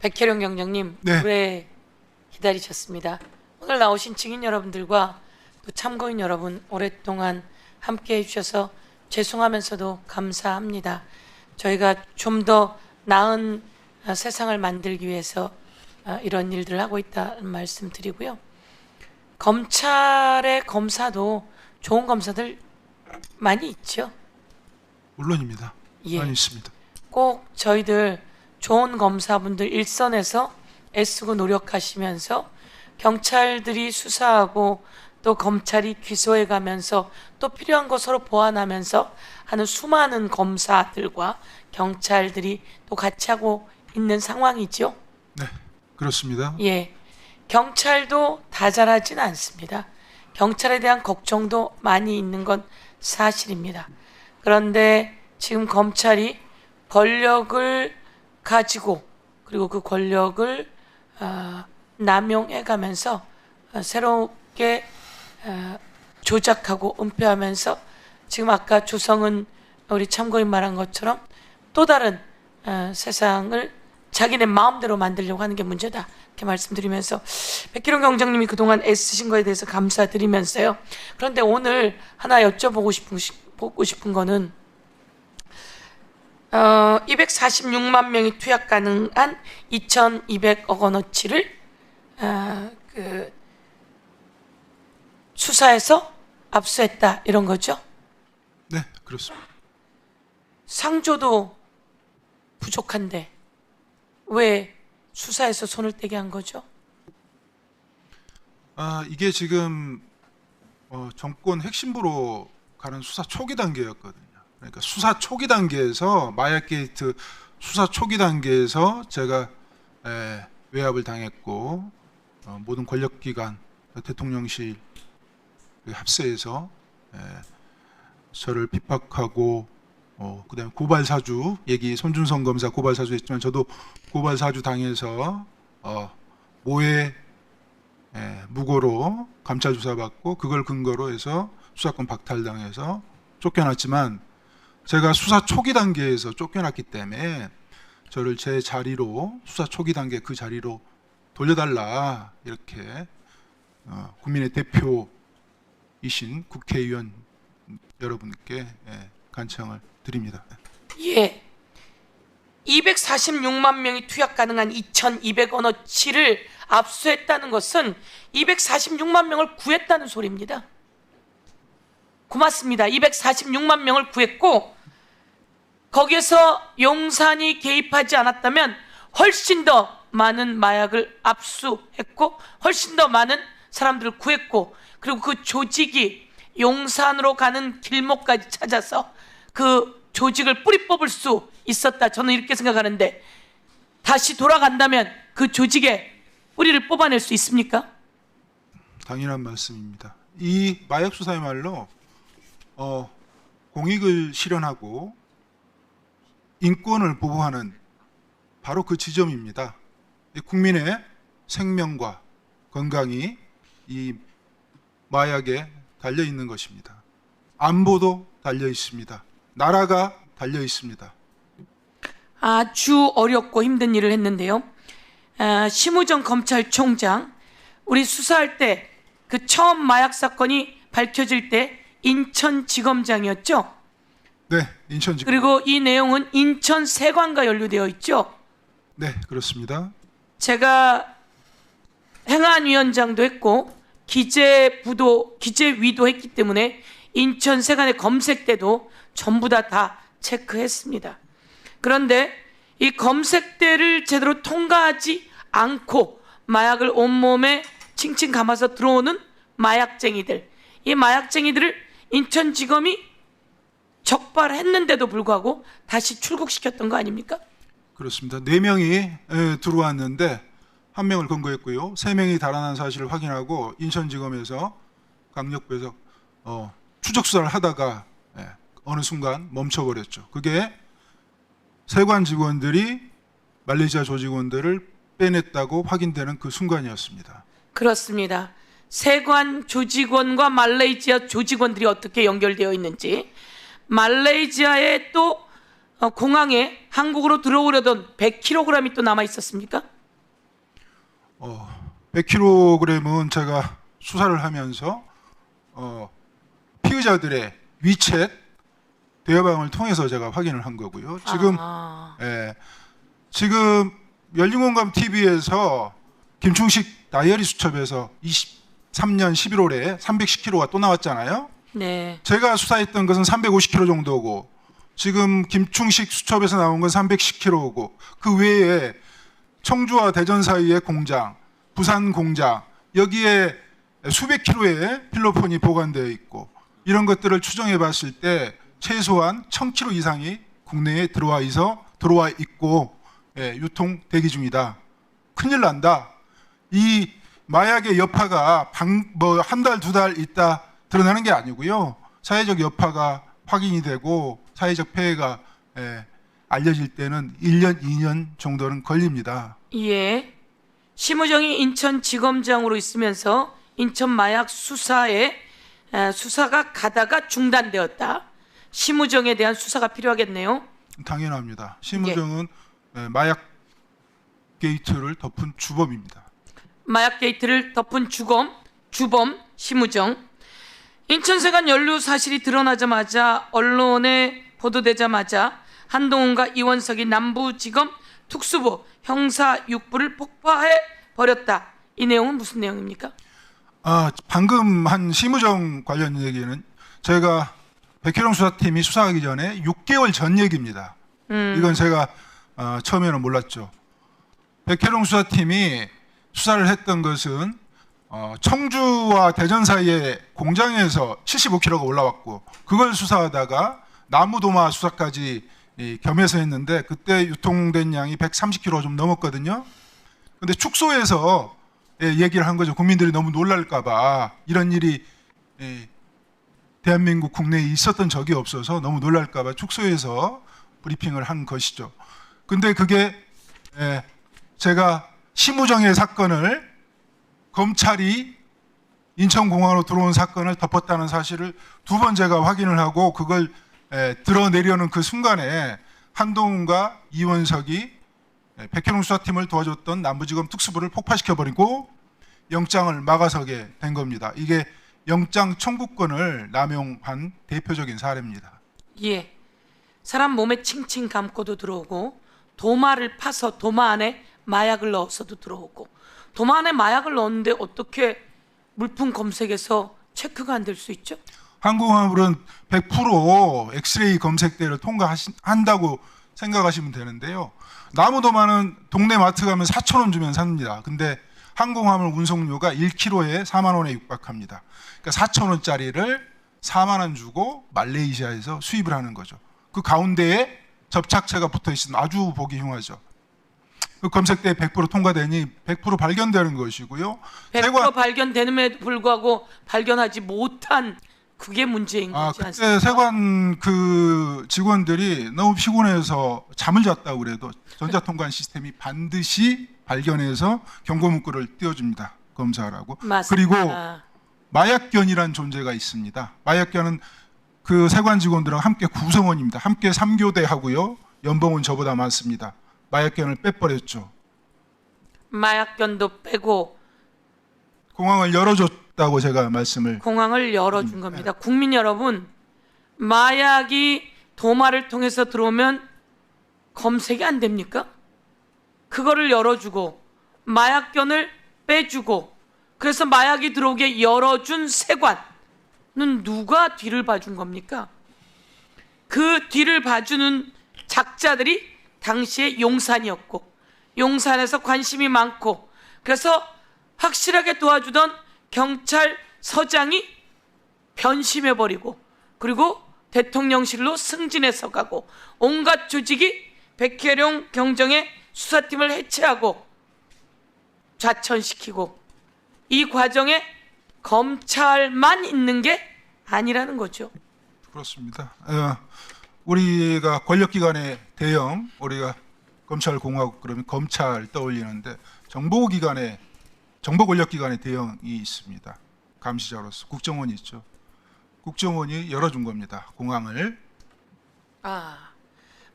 백혜령 경장님 네. 오래 기다리셨습니다. 오늘 나오신 증인 여러분들과 또 참고인 여러분 오랫동안 함께해 주셔서 죄송하면서도 감사합니다. 저희가 좀 더 나은 아, 세상을 만들기 위해서 아, 이런 일들을 하고 있다는 말씀 드리고요. 검찰의 검사도 좋은 검사들 많이 있죠. 물론입니다. 예. 많이 있습니다. 꼭 저희들 좋은 검사분들 일선에서 애쓰고 노력하시면서 경찰들이 수사하고 또 검찰이 기소해 가면서 또 필요한 거 서로 보완하면서 하는 수많은 검사들과 경찰들이 또 같이 하고 있는 상황이죠. 네, 그렇습니다. 예. 경찰도 다 잘하진 않습니다. 경찰에 대한 걱정도 많이 있는 건 사실입니다. 그런데 지금 검찰이 권력을 가지고 그리고 그 권력을 아, 남용해 가면서 아, 새롭게 아, 조작하고 은폐하면서 지금 아까 조성은 우리 참고인 말한 것처럼 또 다른 어, 세상을 자기네 마음대로 만들려고 하는 게 문제다. 이렇게 말씀드리면서 백기룡 경장님이 그동안 애쓰신 거에 대해서 감사드리면서요. 그런데 오늘 하나 여쭤보고 싶은 보고 싶은 거는 어, 246만 명이 투약 가능한 2,200억 원어치를 어, 그 수사해서 압수했다 이런 거죠. 네, 그렇습니다. 상조도 부족한데 왜 수사에서 손을 떼게 한 거죠? 아, 이게 지금 어, 정권 핵심부로 가는 수사 초기 단계였거든요. 그러니까 수사 초기 단계에서 마약 게이트 수사 초기 단계에서 제가 에, 외압을 당했고 어, 모든 권력기관 대통령실 그 합세해서 에, 저를 핍박하고 어, 그다음에 고발 사주 얘기 손준성 검사 고발 사주 했지만 저도 고발 사주 당해서 어, 모해 예, 무고로 감찰 조사 받고 그걸 근거로 해서 수사권 박탈당해서 쫓겨났지만 제가 수사 초기 단계에서 쫓겨났기 때문에 저를 제 자리로 수사 초기 단계 그 자리로 돌려달라 이렇게 어, 국민의 대표이신 국회의원 여러분께 예, 간청을 드립니다. 예. 246만 명이 투약 가능한 2,200원어치를 압수했다는 것은 246만 명을 구했다는 소리입니다. 고맙습니다. 246만 명을 구했고 거기에서 용산이 개입하지 않았다면 훨씬 더 많은 마약을 압수했고 훨씬 더 많은 사람들을 구했고 그리고 그 조직이 용산으로 가는 길목까지 찾아서 그 조직을 뿌리 뽑을 수 있었다. 저는 이렇게 생각하는데 다시 돌아간다면 그 조직의 뿌리를 뽑아낼 수 있습니까? 당연한 말씀입니다. 이 마약 수사야말로 어, 공익을 실현하고 인권을 보호하는 바로 그 지점입니다. 이 국민의 생명과 건강이 이 마약에 달려 있는 것입니다. 안보도 달려 있습니다. 나라가 달려 있습니다. 아주 어렵고 힘든 일을 했는데요. 아, 심우정 검찰총장 우리 수사할 때 그 처음 마약 사건이 밝혀질 때 인천지검장이었죠. 네, 인천지검. 그리고 이 내용은 인천 세관과 연루되어 있죠. 네, 그렇습니다. 제가 행안위원장도 했고 기재부도 기재위도 했기 때문에 인천 세관의 검색 때도 전부 다 다 체크했습니다. 그런데 이 검색대를 제대로 통과하지 않고 마약을 온몸에 칭칭 감아서 들어오는 마약쟁이들 이 마약쟁이들을 인천지검이 적발했는데도 불구하고 다시 출국시켰던 거 아닙니까? 그렇습니다. 네 명이 에, 들어왔는데 한 명을 검거했고요. 세 명이 달아난 사실을 확인하고 인천지검에서 강력부에서 어, 추적 수사를 하다가 예, 어느 순간 멈춰버렸죠. 그게 세관 직원들이 말레이시아 조직원들을 빼냈다고 확인되는 그 순간이었습니다. 그렇습니다. 세관 조직원과 말레이시아 조직원들이 어떻게 연결되어 있는지 말레이시아에 또 어, 공항에 한국으로 들어오려던 100kg이 또 남아 있었습니까? 어, 100kg은 제가 수사를 하면서 어, 피의자들의 위챗 대여방을 통해서 제가 확인을 한 거고요. 지금 아, 예, 지금 열린공감 TV에서 김충식 다이어리 수첩에서 23년 11월에 310kg가 또 나왔잖아요. 네. 제가 수사했던 것은 350kg 정도고 지금 김충식 수첩에서 나온 건 310kg고 그 외에 청주와 대전 사이의 공장, 부산 공장 여기에 수백 킬로의 필로폰이 보관되어 있고 이런 것들을 추정해 봤을 때 최소한 1000kg 이상이 국내에 들어와 있어 들어와 있고 예, 유통 대기 중이다. 큰일 난다. 이 마약의 여파가 뭐한 달 두달 있다 드러나는 게 아니고요. 사회적 여파가 확인이 되고 사회적 폐해가 예, 알려질 때는 1년, 2년 정도는 걸립니다. 예. 심우정이 인천지검장으로 있으면서 인천 마약 수사에 에, 수사가 가다가 중단되었다. 심우정에 대한 수사가 필요하겠네요. 당연합니다. 심우정은 예, 마약 게이트를 덮은 주범입니다. 마약 게이트를 덮은 주검, 주범 심우정. 인천세관 연루 사실이 드러나자마자 언론에 보도되자마자 한동훈과 이원석이 남부지검 특수부 형사 6부를 폭파해 버렸다. 이 내용은 무슨 내용입니까? 아, 방금 한 심우정 관련 얘기는 제가 백혜령 수사팀이 수사하기 전에 6개월 전 얘기입니다. 음, 이건 제가 어, 처음에는 몰랐죠. 백혜령 수사팀이 수사를 했던 것은 어, 청주와 대전 사이에 공장에서 75kg가 올라왔고 그걸 수사하다가 나무도마 수사까지 이, 겸해서 했는데 그때 유통된 양이 130kg 좀 넘었거든요. 근데 축소해서 예, 얘기를 한 거죠. 국민들이 너무 놀랄까봐 이런 일이 예, 대한민국 국내에 있었던 적이 없어서 너무 놀랄까봐 축소해서 브리핑을 한 것이죠. 근데 그게 예, 제가 심우정의 사건을 검찰이 인천공항으로 들어온 사건을 덮었다는 사실을 두 번 제가 확인을 하고 그걸 에, 드러내려는 그 순간에 한동훈과 이원석이 에, 백현웅 수사팀을 도와줬던 남부지검 특수부를 폭파시켜버리고 영장을 막아서게 된 겁니다. 이게 영장 청구권을 남용한 대표적인 사례입니다. 예. 사람 몸에 칭칭 감고도 들어오고 도마를 파서 도마 안에 마약을 넣어서도 들어오고 도마 안에 마약을 넣었는데 어떻게 물품 검색에서 체크가 안 될 수 있죠? 항공화물은 100% 엑스레이 검색대를 통과한다고 생각하시면 되는데요. 나무 도마는 동네 마트 가면 4천 원 주면 삽니다. 근데 항공화물 운송료가 1kg에 4만 원에 육박합니다. 그러니까 4천 원짜리를 4만 원 주고 말레이시아에서 수입을 하는 거죠. 그 가운데에 접착체가 붙어 있으면 아주 보기 흉하죠. 그 검색대에 100% 통과되니 100% 발견되는 것이고요. 100% 세관- 발견되는에도 불구하고 발견하지 못한 그게 문제인 아, 거지 그때 않습니까? 세관 그 직원들이 너무 피곤해서 잠을 잤다고 그래도 전자통관 시스템이 반드시 발견해서 경고 문구를 띄워줍니다. 검사하라고. 맞습니다. 그리고 마약견이란 존재가 있습니다. 마약견은 그 세관 직원들은 함께 구성원입니다. 함께 3교대 하고요. 연봉은 저보다 많습니다. 마약견을 빼버렸죠. 마약견도 빼고 공항을 열어줬다고 제가 말씀을 공항을 열어준 겁니다. 국민 여러분, 마약이 도마를 통해서 들어오면 검색이 안 됩니까? 그거를 열어주고 마약견을 빼주고 그래서 마약이 들어오게 열어준 세관은 누가 뒤를 봐준 겁니까? 그 뒤를 봐주는 작자들이 당시에 용산이었고 용산에서 관심이 많고 그래서 확실하게 도와주던 경찰서장이 변심해버리고 그리고 대통령실로 승진해서 가고 온갖 조직이 백혜룡 경정의 수사팀을 해체하고 좌천시키고 이 과정에 검찰만 있는 게 아니라는 거죠. 그렇습니다. 어, 우리가 권력기관의 대형, 우리가 검찰공화국 그러면 검찰 떠올리는데 정보기관의 정보 권력기관의 대형이 있습니다. 감시자로서 국정원이 있죠. 국정원이 열어준 겁니다. 공항을 아,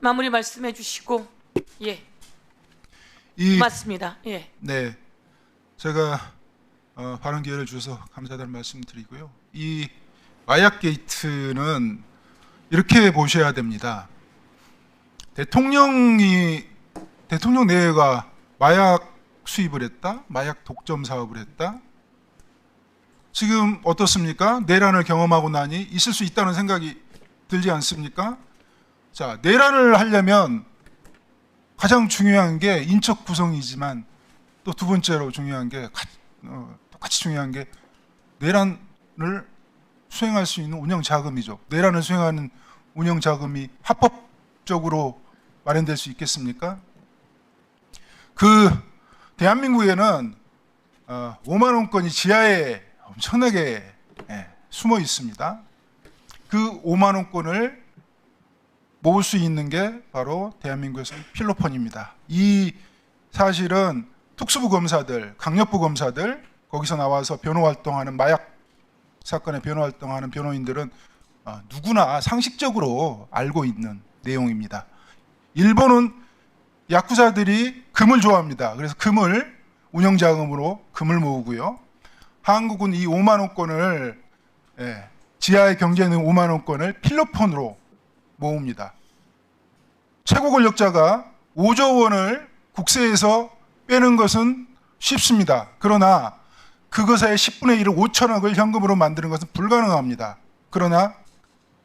마무리 말씀해 주시고 예 이 맞습니다. 예 네, 제가 어, 발언 기회를 주셔서 감사하다는 말씀 드리고요. 이 마약 게이트는 이렇게 보셔야 됩니다. 대통령이 대통령 내외가 마약 수입을 했다, 마약 독점 사업을 했다. 지금 어떻습니까? 내란을 경험하고 나니 있을 수 있다는 생각이 들지 않습니까? 자, 내란을 하려면 가장 중요한 게 인적 구성이지만 또 두 번째로 중요한 게 가- 어, 똑같이 중요한 게 내란을 수행할 수 있는 운영 자금이죠. 내란을 수행하는 운영 자금이 합법적으로 마련될 수 있겠습니까? 그 대한민국에는 어, 5만 원권이 지하에 엄청나게 예, 숨어 있습니다. 그 5만 원권을 모을 수 있는 게 바로 대한민국에서 필로폰입니다. 이 사실은 특수부 검사들, 강력부 검사들 거기서 나와서 변호 활동하는 마약 사건의 변호 활동하는 변호인들은 어, 누구나 상식적으로 알고 있는 내용입니다. 일본은 야쿠자들이 금을 좋아합니다. 그래서 금을 운영 자금으로 금을 모으고요. 한국은 이 5만 원권을 예, 지하의 경제는 5만 원권을 필로폰으로 모읍니다. 최고 권력자가 5조 원을 국세에서 빼는 것은 쉽습니다. 그러나 그것의 10분의 1을 5천억을 현금으로 만드는 것은 불가능합니다. 그러나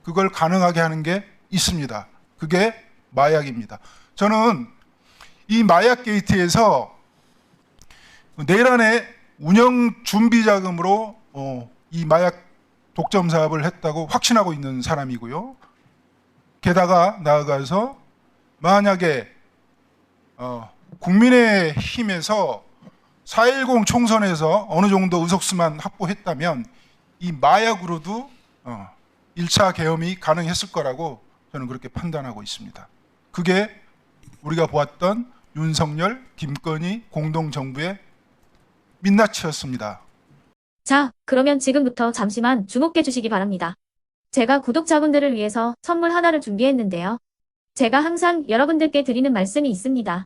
그걸 가능하게 하는 게 있습니다. 그게 마약입니다. 저는 이 마약 게이트에서 내란의 운영 준비 자금으로 어, 이 마약 독점 사업을 했다고 확신하고 있는 사람이고요. 게다가 나아가서 만약에 어, 국민의 힘에서 4.10 총선에서 어느 정도 의석수만 확보했다면 이 마약으로도 어, 1차 계엄이 가능했을 거라고 저는 그렇게 판단하고 있습니다. 그게 우리가 보았던 윤석열, 김건희 공동정부의 민낯이었습니다. 자, 그러면 지금부터 잠시만 주목해 주시기 바랍니다. 제가 구독자분들을 위해서 선물 하나를 준비했는데요. 제가 항상 여러분들께 드리는 말씀이 있습니다.